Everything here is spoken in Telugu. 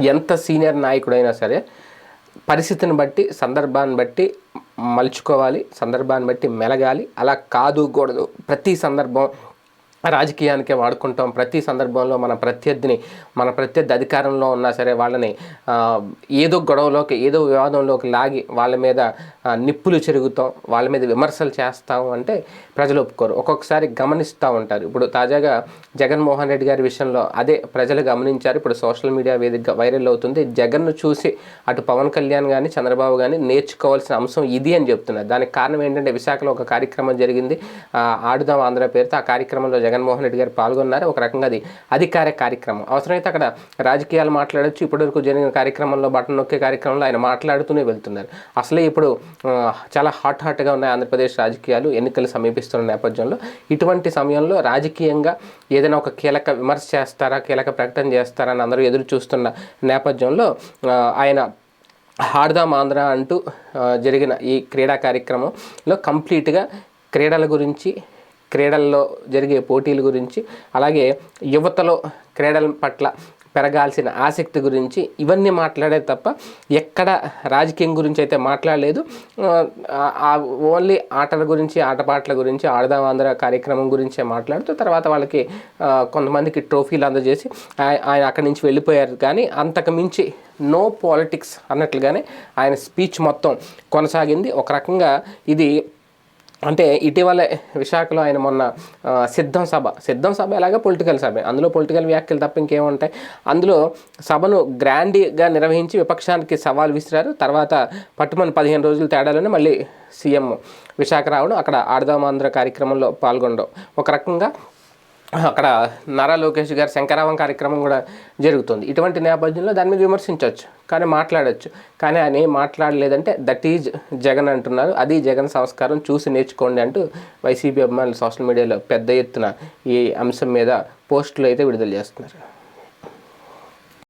ఎంత సీనియర్ నాయకుడైనా సరే పరిస్థితిని బట్టి సందర్భాన్ని బట్టి మలుచుకోవాలి సందర్భాన్ని బట్టి మెలగాలి. అలా కాదు కూడదు. ప్రతి సందర్భం రాజకీయానికే వాడుకుంటాం. ప్రతి సందర్భంలో మన ప్రత్యర్థిని మన ప్రత్యర్థి అధికారంలో ఉన్నా సరే వాళ్ళని ఏదో గొడవలోకి ఏదో వివాదంలోకి లాగి వాళ్ళ మీద నిప్పులు చెరుగుతాం వాళ్ళ మీద విమర్శలు చేస్తాం అంటే ప్రజలు ఒప్పుకోరు. ఒక్కొక్కసారి గమనిస్తూ ఉంటారు. ఇప్పుడు తాజాగా జగన్మోహన్ రెడ్డి గారి విషయంలో అదే ప్రజలు గమనించారు. ఇప్పుడు సోషల్ మీడియా వేదికగా వైరల్ అవుతుంది. జగన్ను చూసి అటు పవన్ కళ్యాణ్ కానీ చంద్రబాబు కానీ నేర్చుకోవాల్సిన అంశం ఇది అని చెప్తున్నారు. దానికి కారణం ఏంటంటే విశాఖలో ఒక కార్యక్రమం జరిగింది. ఆడుదాం ఆంధ్ర పేరుతో ఆ కార్యక్రమంలో జగన్ జగన్మోహన్ రెడ్డి గారు పాల్గొన్నారు? ఒక రకంగా అది అధికార కార్యక్రమం. అవసరమైతే అక్కడ రాజకీయాలు మాట్లాడచ్చు. ఇప్పటివరకు జరిగిన కార్యక్రమంలో బటన్ నొక్కే కార్యక్రమంలో ఆయన మాట్లాడుతూనే వెళ్తున్నారు. అసలే ఇప్పుడు చాలా హాట్ హాట్గా ఉన్నాయి ఆంధ్రప్రదేశ్ రాజకీయాలు ఎన్నికలు సమీపిస్తున్న నేపథ్యంలో ఇటువంటి సమయంలో రాజకీయంగా ఏదైనా ఒక కీలక విమర్శ చేస్తారా కీలక ప్రకటన చేస్తారా అని అందరూ ఎదురు చూస్తున్న నేపథ్యంలో ఆయన హార్దాం ఆంధ్ర అంటూ జరిగిన ఈ క్రీడా కార్యక్రమంలో కంప్లీట్గా క్రీడల గురించి క్రీడల్లో జరిగే పోటీల గురించి అలాగే యువతలో క్రీడల పట్ల పెరగాల్సిన ఆసక్తి గురించి ఇవన్నీ మాట్లాడే తప్ప ఎక్కడ రాజకీయం గురించి అయితే మాట్లాడలేదు. ఆ ఓన్లీ ఆటల గురించి ఆటపాటల గురించి ఆడదాం ఆంధ్ర కార్యక్రమం గురించే మాట్లాడుతూ తర్వాత వాళ్ళకి కొంతమందికి ట్రోఫీలు అందజేసి ఆయన అక్కడి నుంచి వెళ్ళిపోయారు. కానీ అంతకు మించి నో పాలిటిక్స్ అన్నట్లుగానే ఆయన స్పీచ్ మొత్తం కొనసాగింది. ఒక రకంగా ఇది అంటే ఇటీవల విశాఖలో ఆయన మొన్న సిద్ధం సభ. సిద్ధం సభ ఎలాగ పొలిటికల్ సభ. అందులో పొలిటికల్ వ్యాఖ్యలు తప్ప ఇంకేముంటాయి. అందులో సభను గ్రాండ్గా నిర్వహించి విపక్షానికి సవాల్ విసిరారు. తర్వాత పట్టుమని పదిహేను రోజుల తేడాలోనే మళ్ళీ సీఎం విశాఖ రావడం అక్కడ ఆడదామాంధ్ర కార్యక్రమంలో పాల్గొనడం. ఒక రకంగా అక్కడ నారా లోకేష్ గారి శంకరావం కార్యక్రమం కూడా జరుగుతుంది. ఇటువంటి నేపథ్యంలో దాని మీద విమర్శించవచ్చు కానీ మాట్లాడచ్చు. కానీ ఆయన ఏం మాట్లాడలేదంటే దట్ ఈజ్ జగన్ అంటున్నారు. అది జగన్ సంస్కారం చూసి నేర్చుకోండి అంటూ వైసీపీ అభిమానులు సోషల్ మీడియాలో పెద్ద ఎత్తున ఈ అంశం మీద పోస్టులు అయితే విడుదల చేస్తున్నారు.